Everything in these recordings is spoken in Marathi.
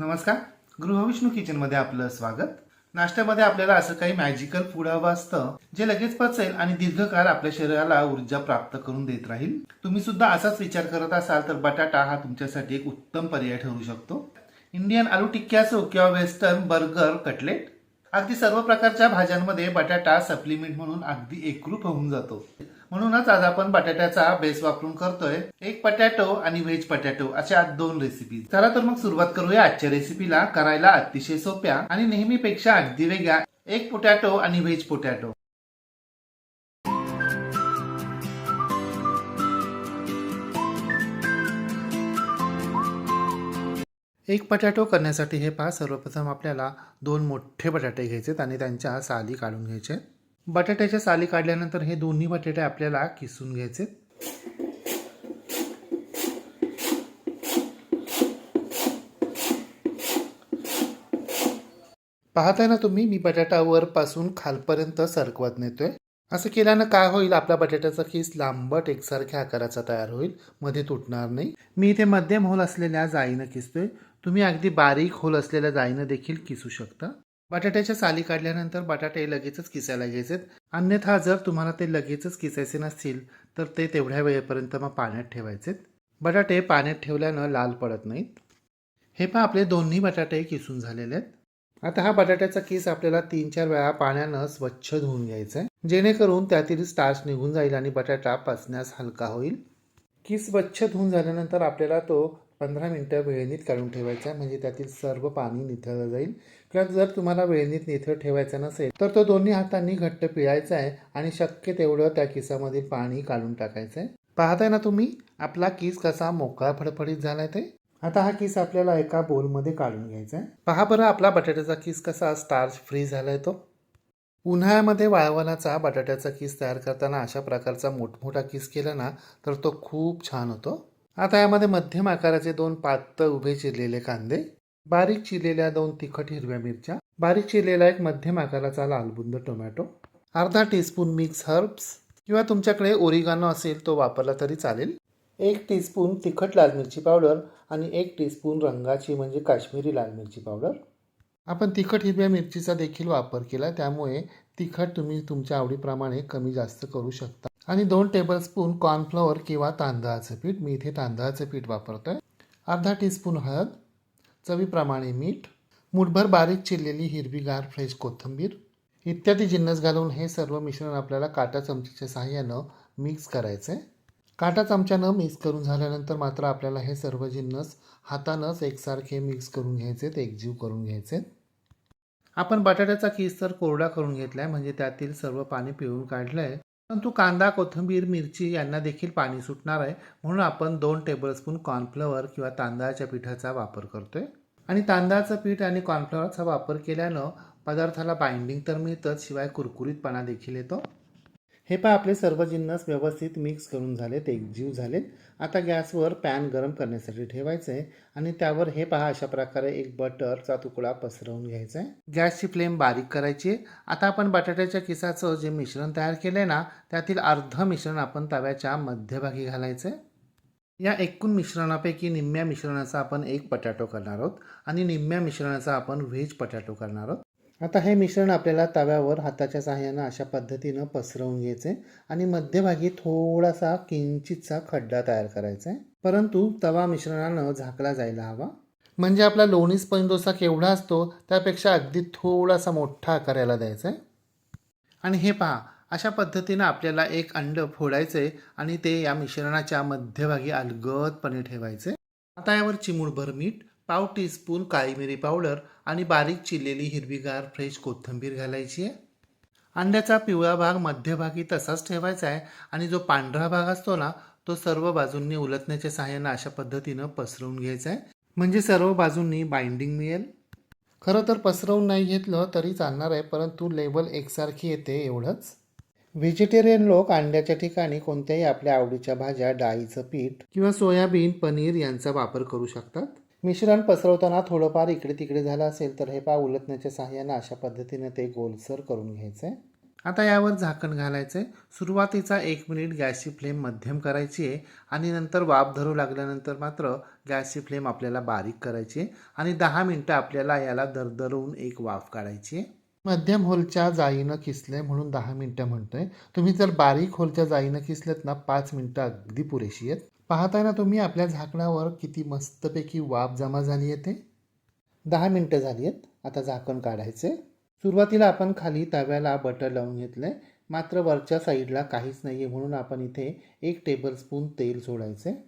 नमस्कार. गृहविष्णू किचनमध्ये आपलं स्वागत. नाश्त्यामध्ये आपल्याला असं काही मॅजिकल फूड हवं असतं जे लगेच पचेल आणि दीर्घकाळ आपल्या शरीराला ऊर्जा प्राप्त करून देत राहील. तुम्ही सुद्धा असाच विचार करत असाल तर बटाटा हा तुमच्यासाठी एक उत्तम पर्याय ठरू शकतो. इंडियन आलू टिक्की असो किंवा वेस्टर्न बर्गर कटलेट अगदी सर्व प्रकारच्या भाज्यांमध्ये बटाटा सप्लिमेंट म्हणून अगदी एकरूप होऊन जातो. म्हणूनच आज आपण बटाट्याचा बेस वापरून करतोय एक पटॅटो आणि व्हेज पटॅटो अशा दोन रेसिपी चला तर मग सुरुवात करूया आजच्या रेसिपीला करायला अतिशय सोप्या आणि नेहमीपेक्षा अगदी वेगळ्या एक पोटॅटो आणि व्हेज पोटॅटो एक बटाटो करण्यासाठी हे पहा सर्वप्रथम आपल्याला दोन मोठे बटाटे घ्यायचेत आणि त्यांच्या साली काढून घ्यायचे. बटाट्याच्या साली काढल्यानंतर हे दोन्ही बटाटे आपल्याला किसून घ्यायचे. पाहताय ना तुम्ही मी बटाटा वरपासून खालपर्यंत सरकवत नेतोय. असं केल्यानं काय होईल? आपला बटाट्याचा केस लांबट एकसारख्या आकाराचा तयार होईल. मध्ये तुटणार नाही. मी इथे मध्यम होल असलेल्या जाईनं किसतोय. तुम्ही अगदी बारीक होल असलेल्या जाईनं देखील किसू शकता. बटाट्याच्या साली काढल्यानंतर बटाटे लगेचच किसायला घ्यायचेत अन्यथा जर तुम्हाला ते लगेचच किसायचे नसतील तर ते तेवढ्या वेळेपर्यंत मग पाण्यात ठेवायचेत बटाटे पाण्यात ठेवल्यानं लाल पडत नाहीत. हे पण आपले दोन्ही बटाटे किसून झालेले आहेत. आता हा बटाट्याचा किस आपल्याला तीन चार वेळा पाण्यानं स्वच्छ धुवून घ्यायचा आहे. जेणेकरून त्यातील स्टार्च निघून जाईल आणि बटाटा पचण्यास हलका होईल. किस स्वच्छ धुवून झाल्यानंतर आपल्याला तो पंधरा मिनटं वेळणीत काढून ठेवायचा आहे म्हणजे त्यातील सर्व पाणी निथळलं जाईल. किंवा जर तुम्हाला वेळणीत निथळ ठेवायचा नसेल तर तो दोन्ही हातांनी घट्ट पिळायचा आहे आणि शक्य तेवढं त्या किसामधील पाणी काढून टाकायचं आहे पाहताय ना तुम्ही आपला किस कसा मोकळा फडफडीत झालाय ते? आता हा किस आपल्याला एका बोलमध्ये काढून घ्यायचा आहे पहा बरं आपला बटाट्याचा किस कसा स्टार्च फ्री झालाय तो. उन्हाळ्यामध्ये वाळवणाचा बटाट्याचा किस तयार करताना अशा प्रकारचा मोठमोठा किस केला ना तर तो खूप छान होतो. आता यामध्ये मध्यम आकाराचे दोन पातळ उभे चिरलेले कांदे बारीक चिरलेल्या दोन तिखट हिरव्या मिरच्या बारीक चिरलेला एक मध्यम आकाराचा लालबुंद टोमॅटो अर्धा टीस्पून मिक्स हर्ब्स किंवा तुमच्याकडे ओरिगानो असेल तो वापरला तरी चालेल. एक टीस्पून तिखट लाल मिरची पावडर आणि एक टीस्पून रंगाची म्हणजे काश्मीरी लाल मिरची पावडर. आपण तिखट हिरव्या मिरचीचा देखील वापर केला त्यामुळे तिखट तुम्ही तुमच्या आवडीप्रमाणे कमी जास्त करू शकता. आणि दोन टेबलस्पून कॉर्नफ्लॉवर किंवा तांदळाचं पीठ मी इथे तांदळाचं पीठ वापरतोय. अर्धा टीस्पून हळद चवीप्रमाणे मीठ मुठभर बारीक चिरलेली हिरवीगार फ्रेश कोथिंबीर इत्यादी जिन्नस घालून हे सर्व मिश्रण आपल्याला काटा चमचीच्या सहाय्यानं मिक्स करायचं आहे काटा चमच्यानं मिक्स करून झाल्यानंतर मात्र आपल्याला हे सर्व जिन्नस हातानंच एकसारखे मिक्स करून घ्यायचेत एकजीव करून घ्यायचे आपण बटाट्याचा किस तर कोरडा करून घेतला आहे म्हणजे त्यातील सर्व पाणी पिळून काढलं आहे परंतु कांदा कोथिंबीर मिरची यांना देखील पाणी सुटणार आहे. म्हणून आपण दोन टेबलस्पून कॉर्नफ्लॉवर किंवा तांदळाच्या पिठाचा वापर करतोय. आणि तांदळाचं पीठ आणि कॉर्नफ्लॉवरचा वापर केल्यानं पदार्थाला बाइंडिंग तर मिळतंच शिवाय कुरकुरीतपणा देखील येतो. हे पहा आपले सर्व जिन्नस व्यवस्थित मिक्स करून झालेत एकजीव झालेत आता गॅसवर पॅन गरम करण्यासाठी ठेवायचं आहे आणि त्यावर हे पहा अशा प्रकारे एक बटरचा तुकडा पसरवून घ्यायचा आहे गॅसची फ्लेम बारीक करायची. आता आपण बटाट्याच्या किसाचं जे मिश्रण तयार केलं आहे ना त्यातील अर्ध मिश्रण आपण तव्याच्या मध्यभागी घालायचं आहे या एकूण मिश्रणापैकी निम्म्या मिश्रणाचा आपण एक पटॅटो करणार आहोत आणि निम्म्या मिश्रणाचा आपण व्हेज पटॅटो करणार आहोत. आता हे मिश्रण आपल्याला तव्यावर हाताच्या सहाय्यानं अशा पद्धतीनं पसरवून घ्यायचे आणि मध्यभागी थोडासा किंचितचा खड्डा तयार करायचा. आहे परंतु तवा मिश्रणानं झाकला जायला हवा. म्हणजे आपला लोणी स्पंज केवढा असतो त्यापेक्षा अगदी थोडासा मोठा आकाराला द्यायचा आहे आणि हे पहा अशा पद्धतीनं आपल्याला एक अंड फोडायचं आहे आणि ते या मिश्रणाच्या मध्यभागी अलगदपणे ठेवायचे. आता यावर चिमूटभर मीठ पाव टीस्पून काळी मिरी पावडर आणि बारीक चिरलेली हिरवीगार फ्रेश कोथिंबीर घालायची आहे. अंड्याचा पिवळा भाग मध्यभागी तसाच ठेवायचा आहे आणि जो पांढरा भाग असतो ना तो सर्व बाजूंनी उलटण्याच्या सहाय्यानं अशा पद्धतीनं पसरवून घ्यायचा आहे. म्हणजे सर्व बाजूंनी बाइंडिंग मिळेल. खरं तर पसरवून नाही घेतलं तरी चालणार आहे परंतु लेवल एकसारखी येते एवढंच. व्हेजिटेरियन लोक अंड्याच्या ठिकाणी कोणत्याही आपल्या आवडीच्या भाज्या डाळीचं पीठ किंवा सोयाबीन पनीर यांचा वापर करू शकतात. मिश्रण पसरवताना थोडंफार इकडे तिकडे झालं असेल तर हे पा उलटण्याच्या सहाय्यानं अशा पद्धतीने ते गोलसर करून घ्यायचं. आहे आता यावर झाकण घालायचं आहे सुरुवातीचा एक मिनिट गॅसची फ्लेम मध्यम करायची आहे आणि नंतर वाफ धरू लागल्यानंतर मात्र गॅसची फ्लेम आपल्याला बारीक करायची आहे आणि दहा मिनटं आपल्याला याला दरदरवून एक वाफ काढायची आहे. मध्यम होलच्या जाईनं किसले म्हणून दहा मिनटं म्हणतोय. तुम्ही जर बारीक होलच्या जाईनं किसलेत ना पाच मिनटं अगदी पुरेशी आहेत. पाहताय ना तुम्ही आपल्या झाकणावर किती मस्तपैकी वाफ जमा झाली आहे ते? दहा मिनटं झाली आहेत. आता झाकण काढायचे. सुरुवातीला आपण खाली तव्याला बटर लावून घेतलं आहे मात्र वरच्या साईडला काहीच नाही आहे म्हणून आपण इथे एक टेबलस्पून तेल सोडायचं आहे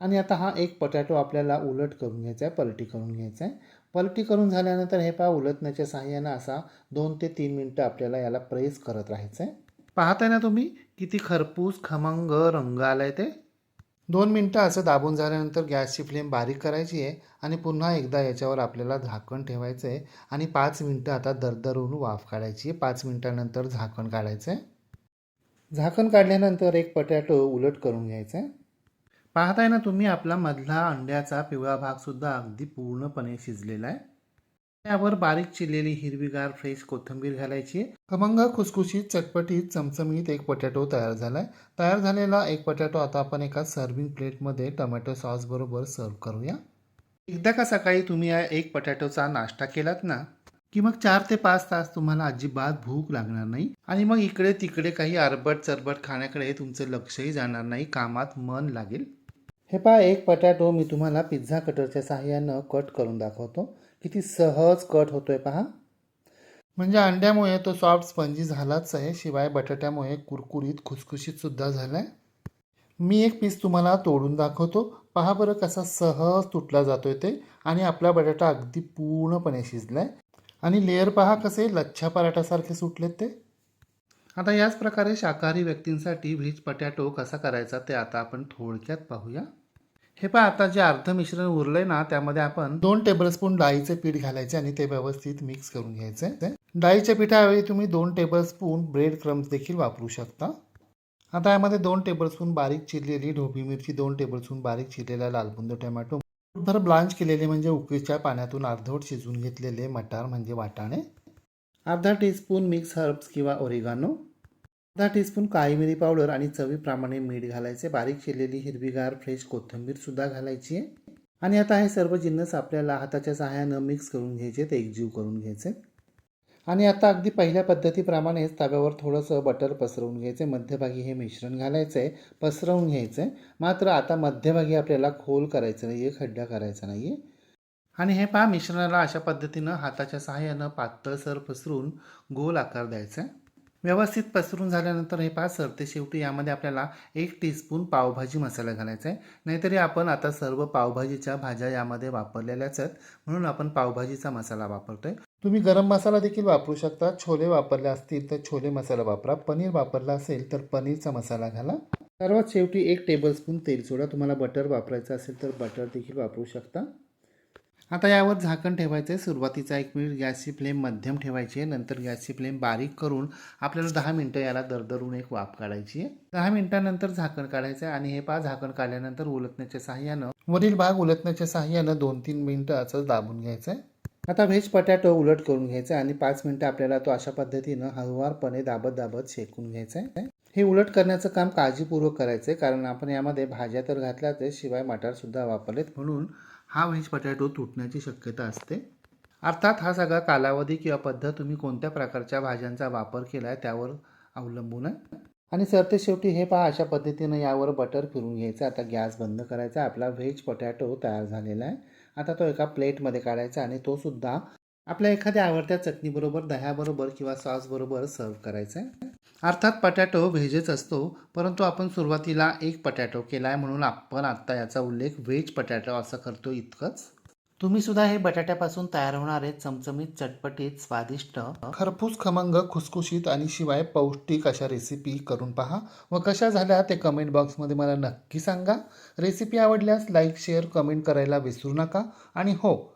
आणि आता हा एक पटॅटो आपल्याला उलट करून घ्यायचा आहे पलटी करून घ्यायचा आहे पलटी करून झाल्यानंतर हे पहा उलटण्याच्या सहाय्यानं असा दोन ते तीन मिनटं आपल्याला याला प्रेस करत राहायचं आहे पाहताय ना तुम्ही किती खरपूस खमंग रंग आला आहे ते? दोन मिनटं असं दाबून झाल्यानंतर गॅसची फ्लेम बारीक करायची आहे आणि पुन्हा एकदा याच्यावर आपल्याला झाकण ठेवायचं आहे आणि पाच मिनटं आता दरदरून वाफ काढायची आहे. पाच मिनटानंतर झाकण काढायचं आहे. झाकण काढल्यानंतर एक पटॅटो उलट करून घ्यायचा आहे. पाहताय ना तुम्ही आपला मधला अंड्याचा पिवळा भागसुद्धा अगदी पूर्णपणे शिजलेला आहे. त्यावर बारीक चिरलेली हिरवीगार फ्रेश कोथिंबीर घालायची. आहे खमंग खुसखुशीत चटपटीत चमचमीत एक पटॅटो तयार झालाय. तयार झालेला एक पटॅटो आता आपण एका सर्विंग प्लेटमध्ये टोमॅटो सॉस बरोबर सर्व करूया. एकदा का सकाळी तुम्ही या एक पटॅटोचा नाश्ता केलात ना की मग चार ते पाच तास तुम्हाला अजिबात भूक लागणार नाही आणि मग इकडे तिकडे काही अरबट चरबट खाण्याकडे तुमचं लक्षही जाणार नाही कामात मन लागेल. हे पहा एक पटॅटो मी तुम्हाला पिझ्झा कटरच्या सहाय्यानं कट करून दाखवतो. किती सहज कट होतोय पहा. म्हणजे अंड्यामुळे तो सॉफ्ट स्पंजी झालाच आहे शिवाय बटाट्यामुळे कुरकुरीत खुसखुशीत सुद्धा झालाय. मी एक पीस तुम्हाला तोडून दाखवतो. पहा बरं कसा सहज तुटला जातोय ते. आणि आपला बटाटा अगदी पूर्णपणे शिजलाय. आणि लेअर पहा कसे लच्छा पराठासारखे सुटलेत ते. आता याच प्रकारे शाकाहारी व्यक्तींसाठी व्हेज पटॅटो कसा करायचा ते आता आपण थोडक्यात पाहूया. हे पहा आता जे अर्ध मिश्रण उरलंय ना त्यामध्ये आपण दोन टेबलस्पून डाळीचे पीठ घालायचे आणि ते व्यवस्थित मिक्स करून घ्यायचे. डाळीच्या पिठाऐवजी तुम्ही दोन टेबलस्पून ब्रेड क्रम्स देखील वापरू शकता. आता यामध्ये दोन टेबलस्पून बारीक चिरलेली ढोबी मिरची दोन टेबलस्पून बारीक चिरलेला लालबुंद टोमॅटो भर ब्लांच केलेले म्हणजे उकळीच्या पाण्यातून अर्धवट शिजवून घेतलेले मटार म्हणजे वाटाणे अर्धा टीस्पून मिक्स हर्ब्स किंवा ओरिगानो अर्धा टीस्पून काळी मिरी पावडर आणि चवीप्रमाणे मीठ घालायचे. बारीक शिरलेली हिरवीगार फ्रेश कोथिंबीर सुद्धा घालायची आहे. आणि आता हे सर्व जिन्नस आपल्याला हाताच्या सहाय्यानं मिक्स करून घ्यायचे ते एकजीव करून घ्यायचे. आणि आता अगदी पहिल्या पद्धतीप्रमाणेच तव्यावर थोडंसं बटर पसरवून घ्यायचं. मध्यभागी हे मिश्रण घालायचं आहे पसरवून घ्यायचं आहे मात्र आता मध्यभागी आपल्याला खोल करायचं नाही आहे खड्डा करायचा नाही आहे आणि हे पहा मिश्रणाला अशा पद्धतीनं हाताच्या सहाय्यानं पातळसर पसरून गोल आकार द्यायचा आहे. व्यवस्थित पसरून झाल्यानंतर हे पहा सरते शेवटी यामध्ये आपल्याला एक टीस्पून पावभाजी मसाला घालायचा आहे. नाहीतरी आपण आता सर्व पावभाजीच्या भाज्या यामध्ये वापरलेल्याच आहेत म्हणून आपण पावभाजीचा मसाला वापरतो आहे तुम्ही गरम मसाला देखील वापरू शकता. छोले वापरले असतील तर छोले मसाला वापरा. पनीर वापरला असेल तर पनीरचा मसाला घाला. सर्वात शेवटी एक टेबलस्पून तेल सोडा. तुम्हाला बटर वापरायचं असेल तर बटर देखील वापरू शकता. आता यावर झाकण ठेवायचं आहे सुरुवातीचा एक मिनिट गॅसची फ्लेम मध्यम ठेवायची आहे. नंतर गॅसची फ्लेम बारीक करून आपल्याला दहा मिनटं याला दरदरून एक वाफ काढायची आहे. दहा मिनिटानंतर झाकण काढायचं आहे आणि हे पहा झाकण काढल्यानंतर उलटण्याच्या सहाय्यानं वरील भाग उलटण्याच्या सहाय्यानं दोन तीन मिनटं असंच दाबून घ्यायचं आहे आता व्हेज पटॅटो उलट करून घ्यायचा आणि पाच मिनटं आपल्याला तो अशा पद्धतीनं हळूवारपणे दाबत दाबत शेकून घ्यायचा आहे हे उलट करण्याचं काम काळजीपूर्वक करायचं आहे कारण आपण यामध्ये भाज्या तर घातल्याच आहे शिवाय मटारसुद्धा वापरलेत. म्हणून हा व्हेज पटॅटो तुटण्याची शक्यता असते. अर्थात हा सगळा कालावधी किंवा पद्धत तुम्ही कोणत्या प्रकारच्या भाज्यांचा वापर केला आहे त्यावर अवलंबून आहे. आणि सरते शेवटी हे पहा अशा पद्धतीनं यावर बटर फिरून घ्यायचं आता गॅस बंद करायचा आपला व्हेज पटॅटो तयार झालेला आहे. आता तो एका प्लेटमध्ये काढायचा आणि तो सुद्धा आपल्या एखाद्या आवडत्या चटणीबरोबर दह्याबरोबर किंवा सॉसबरोबर सर्व करायचा आहे. अर्थात पटॅटो व्हेजच असतो परंतु आपण सुरुवातीला एक पटॅटो केला आहे म्हणून आपण आत्ता याचा उल्लेख व्हेज पटॅटो असं करतो इतकंच. तुम्ही सुद्धा हे बटाट्यापासून तयार होणारे चमचमीत चटपटीत स्वादिष्ट खरपूस खमंग खुसखुशीत आणि शिवाय पौष्टिक अशा रेसिपी करून पहा. व कशा झाल्या ते कमेंट बॉक्समध्ये मला नक्की सांगा. रेसिपी आवडल्यास लाईक शेअर कमेंट करायला विसरू नका. आणि हो